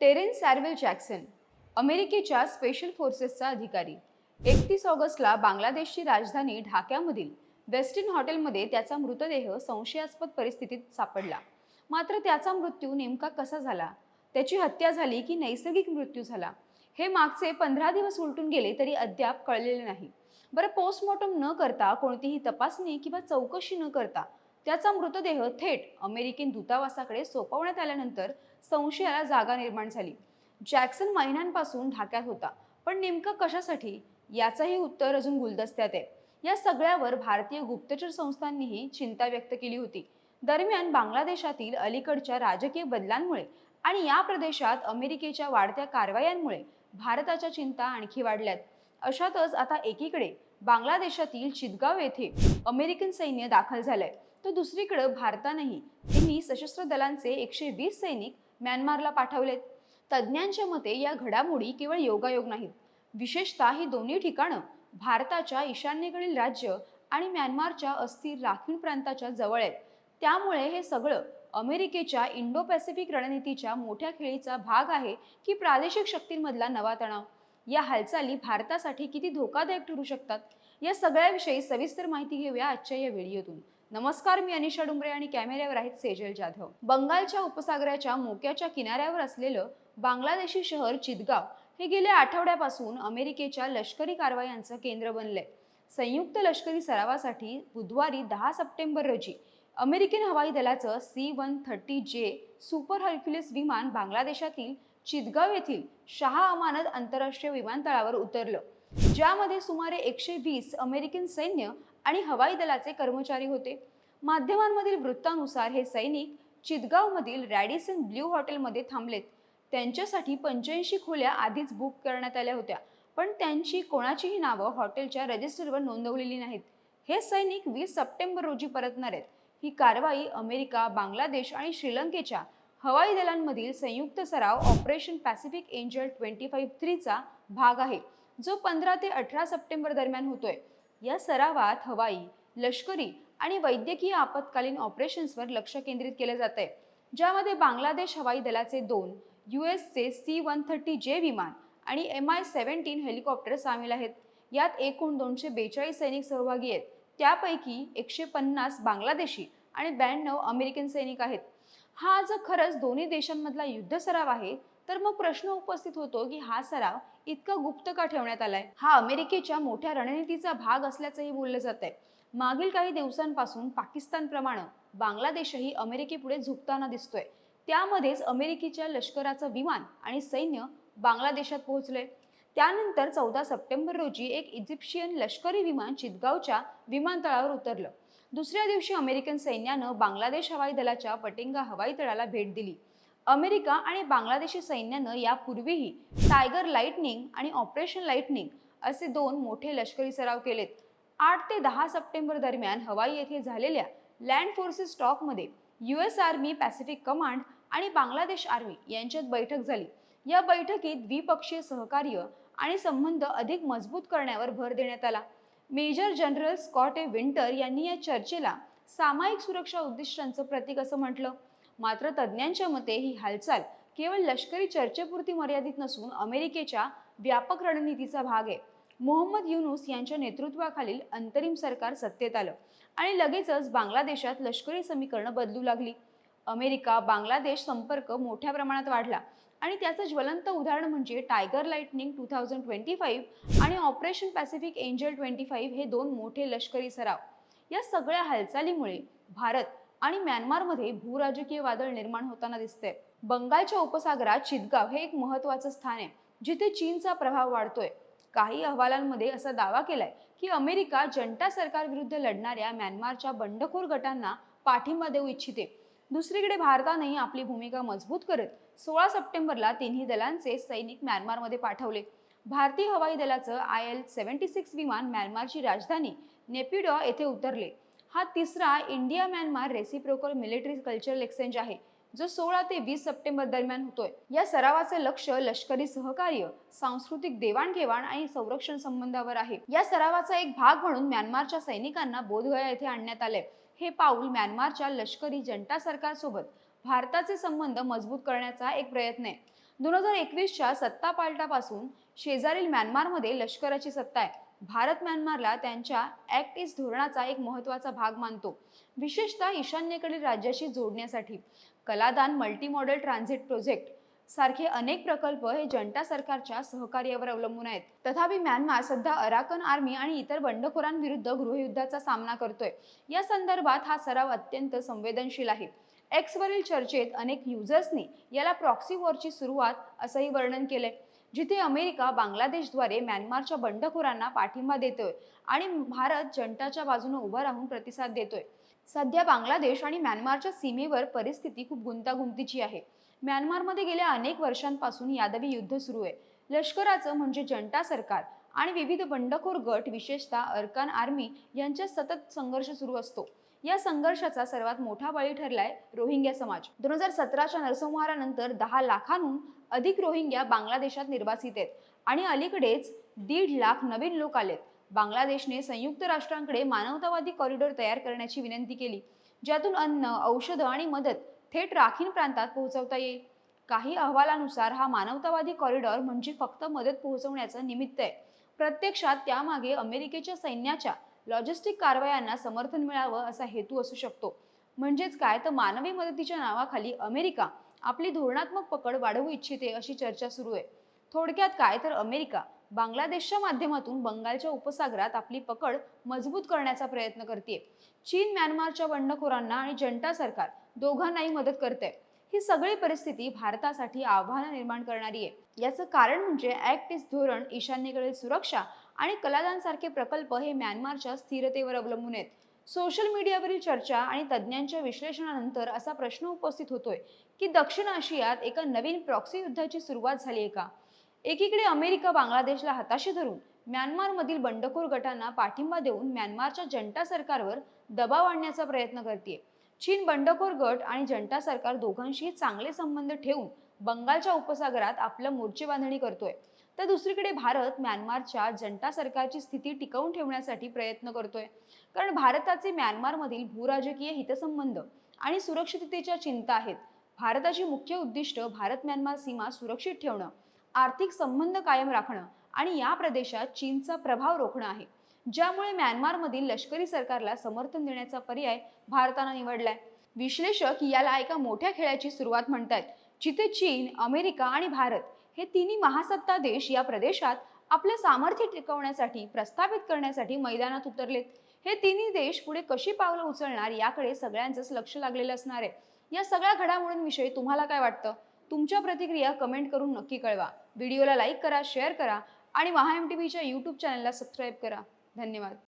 Terrain सॅरवेल Jackson अमेरिकेच्या special फोर्सेसचा अधिकारी. एकतीस ऑगस्टला बांगलादेशची राजधानी ढाक्यामधील वेस्टिन हॉटेलमध्ये त्याचा मृतदेह संशयास्पद परिस्थितीत सापडला. मात्र त्याचा मृत्यू नेमका कसा झाला? त्याची हत्या झाली की नैसर्गिक मृत्यू झाला? हे मागचे पंधरा दिवस उलटून गेले तरी अद्याप कळलेले नाही. बरं पोस्टमॉर्टम न करता कोणतीही तपासणी किंवा चौकशी न करता त्याचा मृतदेह थेट अमेरिकन दूतावासाकडे सोपवण्यात आल्यानंतर संशयाला जागा निर्माण झाली. जॅक्सन महिन्यांपासून ढाक्यात होता. पण नेमकं कशासाठी? याचंही उत्तर अजून गुलदस्त्यात आहे. या सगळ्यावर भारतीय गुप्तचर संस्थांनीही चिंता व्यक्त केली होती. दरम्यान बांगलादेशातील अलीकडच्या राजकीय बदलांमुळे आणि या प्रदेशात अमेरिकेच्या वाढत्या कारवायांमुळे भारताच्या चिंता आणखी वाढल्यात. अशातच आता एकीकडे बांगलादेशातील चितगाव येथे अमेरिकन सैन्य दाखल झालंय. तर दुसरीकडं भारतानंही तिन्ही सशस्त्र दलांचे एकशे वीस सैनिक म्यानमारला पाठवलेत. तज्ज्ञांच्या मते या घडामोडी केवळ योगायोग नाहीत. विशेषतः ही दोन्ही ठिकाणं भारताच्या ईशान्येकडील राज्य आणि म्यानमारच्या अस्थिर राखीव प्रांताच्या जवळ आहेत. त्यामुळे हे सगळं अमेरिकेच्या इंडो पॅसिफिक रणनीतीच्या मोठ्या खेळीचा भाग आहे की प्रादेशिक शक्तींमधला नवा तणाव. या हालचाली भारतासाठी किती धोकादायक ठरू शकतात? या सगळ्याविषयी सविस्तर माहिती घेऊया आजच्या या व्हिडिओतून. नमस्कार मी अनिशा डुंबरे आणि कॅमेऱ्यावर आहेत सेजल जाधव. बंगालच्या उपसागराच्या मोक्याच्या किनाऱ्यावर असलेलं बांगलादेशी शहर चितगाव हे गेल्या आठवड्यापासून अमेरिकेच्या लष्करी कारवायांचं केंद्र बनलंय. संयुक्त लष्करी सरावासाठी बुधवारी दहा सप्टेंबर रोजी अमेरिकन हवाई दलाचं C one thirty J super Hercules विमान बांगलादेशातील चितगाव येथील शहा अमानत आंतरराष्ट्रीय विमानतळावर उतरलं. ज्यामध्ये सुमारे एकशे वीस अमेरिकन सैन्य आणि हवाई दलाचे कर्मचारी होते. माध्यमांमधील वृत्तानुसार हे सैनिक चितगावमधील रॅडिसन ब्ल्यू हॉटेलमध्ये थांबलेत. त्यांच्यासाठी पंच्याऐंशी खोल्या आधीच बुक करण्यात आल्या होत्या पण त्यांची कोणाचीही नावं हॉटेलच्या रजिस्टरवर नोंदवलेली नाहीत. हे सैनिक वीस सप्टेंबर रोजी परतणार आहेत. ही कारवाई अमेरिका बांगलादेश आणि श्रीलंकेच्या हवाई दलांमधील संयुक्त सराव operation Pacific Angel twenty five थ्रीचा भाग आहे जो पंधरा ते अठरा सप्टेंबर दरम्यान होतोय. या सरावात हवाई लष्करी आणि वैद्यकीय आपत्कालीन ऑपरेशन्सवर लक्ष केंद्रित केलं जात आहे ज्यामध्ये बांगलादेश हवाई दलाचे दोन यू एसचे सी वन थर्टी जे विमान आणि एम आय सेव्हन्टीन हेलिकॉप्टर सामील आहेत. यात एकूण दोनशे बेचाळीस सैनिक सहभागी आहेत. त्यापैकी एकशे पन्नास बांगलादेशी आणि ब्याण्णव अमेरिकन सैनिक आहेत. हा जर खरंच दोन्ही देशांमधला युद्ध सराव आहे तर मग प्रश्न उपस्थित होतो की हा सराव इतका गुप्त का ठेवण्यात आलाय? हा अमेरिकेच्या मोठ्या रणनीतीचा भाग असल्याचंही बोललं जात आहे मागील काही दिवसांपासून पाकिस्तानप्रमाणे बांगलादेशही अमेरिकेपुढे झुकताना दिसतोय. त्यामध्येच अमेरिकेच्या लष्कराचं विमान आणि सैन्य बांगलादेशात पोहोचले त्यानंतर चौदा सप्टेंबर रोजी एक इजिप्शियन लष्करी विमान चितगावच्या विमानतळावर उतरलं. दुसऱ्या दिवशी अमेरिकन सैन्यानं बांगलादेश हवाई दलाच्या पटेंगा हवाई तळाला भेट दिली. अमेरिका आणि बांगलादेशी सैन्यानं यापूर्वीही टायगर लाइटनिंग आणि ऑपरेशन लाइटनिंग असे दोन मोठे लष्करी सराव केलेत. आठ ते दहा सप्टेंबर दरम्यान हवाई येथे झालेल्या लँड फोर्सेस स्टॉकमध्ये U S army Pacific command आणि बांगलादेश आर्मी यांच्यात बैठक झाली. या बैठकीत द्विपक्षीय सहकार्य आणि संबंध अधिक मजबूत करण्यावर भर देण्यात आला. Major general Scott A Winter यांनी या चर्चेला सामायिक सुरक्षा उद्दिष्टांचं प्रतीक असं म्हटलं. मात्र तज्ज्ञांच्या मते ही हालचाल केवळ लष्करी चर्चेपुरती मर्यादित नसून अमेरिकेच्या व्यापक रणनीतीचा भाग आहे. मोहम्मद युनुस यांच्या नेतृत्वाखालील अंतरिम सरकार सत्तेत आलं आणि लगेचच बांगलादेशात लष्करी समीकरणं बदलू लागली. अमेरिका बांगलादेश संपर्क मोठ्या प्रमाणात वाढला आणि त्याचं ज्वलंत उदाहरण म्हणजे Tiger Lightning two thousand twenty five आणि operation Pacific Angel twenty five हे दोन मोठे लष्करी सराव. या सगळ्या हालचालीमुळे भारत आणि म्यानमारमध्ये भूराजकीय वादळ निर्माण होताना दिसते बंगालच्या उपसागरात चितगाव हे एक महत्वाचं स्थान आहे जिथे चीनचा प्रभाव वाढतोय. काही अहवालांमध्ये असा दावा केलाय की अमेरिका जनता सरकारविरुद्ध लढणाऱ्या म्यानमारच्या बंडखोर गटांना पाठिंबा देऊ इच्छिते. दुसरीकडे भारतानेही आपली भूमिका मजबूत करत सोळा सप्टेंबरला तिन्ही दलांचे सैनिक म्यानमारमध्ये पाठवले. भारतीय हवाई दलाचं आय एल सेव्हन्टी सिक्स विमान म्यानमारची राजधानी नेपिडॉ येथे उतरले. हा तिसरा India Myanmar reciprocal military cultural exchange आहे जो सोळा ते वीस सप्टेंबर दरम्यान होतोय. या सरावाचे लक्ष लष्करी सहकार्य सांस्कृतिक देवाणघेवाण आणि संरक्षण संबंधावर आहे. या सरावाचा एक भाग म्हणून म्यानमारच्या सैनिकांना बोधगया येथे आणण्यात आले हे पाऊल म्यानमारच्या लष्करी जनता सरकारसोबत भारताचे संबंध मजबूत करण्याचा एक प्रयत्न आहे. दोन हजार एकवीसच्या सत्ता पालटापासून शेजारील म्यानमारमध्ये लष्कराची सत्ता आहे. भारत म्यानमारला त्यांच्या ॲक्ट ईस्ट धोरणाचा एक महत्त्वाचा भाग मानतो. विशेषतः ईशान्येकडील राज्याशी जोडण्यासाठी. Kaladan multi modal transit project सारखे अनेक प्रकल्प हे जनता सरकारच्या सहकार्यावर अवलंबून आहेत. तथापि म्यानमार सध्या अराकन आर्मी आणि इतर बंडखोरांविरुद्ध गृहयुद्धाचा सामना करतोय. या संदर्भात हा सराव अत्यंत संवेदनशील आहे. एक्सवरील चर्चेत अनेक युजर्सनी याला प्रॉक्सी वॉरची सुरुवात असंही वर्णन केलंय. जिथे अमेरिका बांगलादेशद्वारे म्यानमारच्या बंडखोरांना पाठिंबा देतोय आणि भारत जंटाच्या बाजूने उभा राहून प्रतिसाद देतोय. सध्या बांगलादेश आणि म्यानमारच्या सीमेवर परिस्थिती खूप गुंतागुंतीची आहे. म्यानमारमध्ये गेल्या अनेक वर्षांपासून यादवी युद्ध सुरू आहे. लष्कराचं म्हणजे जंटा सरकार. आणि विविध बंडखोर गट विशेषतः अरकान आर्मी यांच्यात सतत संघर्ष सुरू असतो. या संघर्षाचा सर्वात मोठा बळी ठरलाय रोहिंग्या समाज. दोन हजार सतराच्या नरसंहारानंतर दहा लाखांहून अधिक रोहिंग्या बांगलादेशात निर्वासित आहेत. आणि अलीकडेच दीड लाख नवीन लोक आलेत. बांगलादेशने संयुक्त राष्ट्रांकडे मानवतावादी कॉरिडॉर तयार करण्याची विनंती केली ज्यातून अन्न औषधं आणि मदत थेट राखीन प्रांतात पोहोचवता येईल. काही अहवालानुसार हा मानवतावादी कॉरिडॉर म्हणजे फक्त मदत पोहोचवण्याचं निमित्त आहे. प्रत्यक्षात त्यामागे अमेरिकेच्या सैन्याच्या लॉजिस्टिक कारवायांना समर्थन मिळावं असा हेतू असू शकतो. म्हणजेच काय? तर मानवी मदतीच्या नावाखाली अमेरिका आपली धोरणात्मक पकड वाढवू इच्छिते अशी चर्चा सुरू आहे. थोडक्यात काय? तर अमेरिका बांगलादेशच्या माध्यमातून बंगालच्या उपसागरात आपली पकड मजबूत करण्याचा प्रयत्न करते चीन म्यानमारच्या बंडखोरांना आणि जनता सरकार दोघांनाही मदत करते ही सगळी परिस्थिती भारतासाठी आव्हानं निर्माण करणारी आहे. याचं कारण म्हणजे ऍक्ट इस धोरण ईशान्येकडील सुरक्षा आणि कलादानसारखे प्रकल्प हे म्यानमारच्या स्थिरतेवर अवलंबून आहेत. सोशल मीडियावरील चर्चा आणि तज्ज्ञांच्या विश्लेषणानंतर असा प्रश्न उपस्थित होतोय की दक्षिण आशियात एका नवीन प्रॉक्सी युद्धाची सुरुवात झाली आहे का? एकीकडे अमेरिका बांगलादेशला हाताशी धरून म्यानमारमधील बंडखोर गटांना पाठिंबा देऊन म्यानमारच्या जनता सरकारवर दबाव आणण्याचा प्रयत्न करते चीन बंडखोर गट आणि जनता सरकार दोघांशीही चांगले संबंध ठेवून बंगालच्या उपसागरात आपलं मोर्चे बांधणी करतोय. तर दुसरीकडे भारत म्यानमारच्या जनता सरकारची स्थिती टिकवून ठेवण्यासाठी प्रयत्न करतोय. कारण भारताचे म्यानमारमधील भूराजकीय हितसंबंध आणि सुरक्षिततेच्या चिंता आहेत. भारताची मुख्य उद्दिष्ट भारत म्यानमार सीमा सुरक्षित ठेवणं आर्थिक संबंध कायम राखणं आणि या प्रदेशात चीनचा प्रभाव रोखणं आहे. ज्यामुळे म्यानमारमधील लष्करी सरकारला समर्थन देण्याचा पर्याय भारतानं निवडलाय. विश्लेषक याला एका मोठ्या खेळाची सुरुवात म्हणतात जिथे चीन अमेरिका आणि भारत हे तिन्ही महासत्ता देश या प्रदेशात आपलं सामर्थ्य टिकवण्यासाठी प्रस्थापित करण्यासाठी मैदानात उतरलेत. हे तिन्ही देश पुढे कशी पावलं उचलणार याकडे सगळ्यांचंच लक्ष लागलेलं असणार आहे. या सगळ्या घडामोडींविषयी तुम्हाला काय वाटतं? तुमच्या प्रतिक्रिया कमेंट करून नक्की कळवा. व्हिडिओला लाईक करा शेअर करा आणि महा एम टी व्हीच्या यूट्यूब चॅनलला सबस्क्राईब करा. धन्यवाद.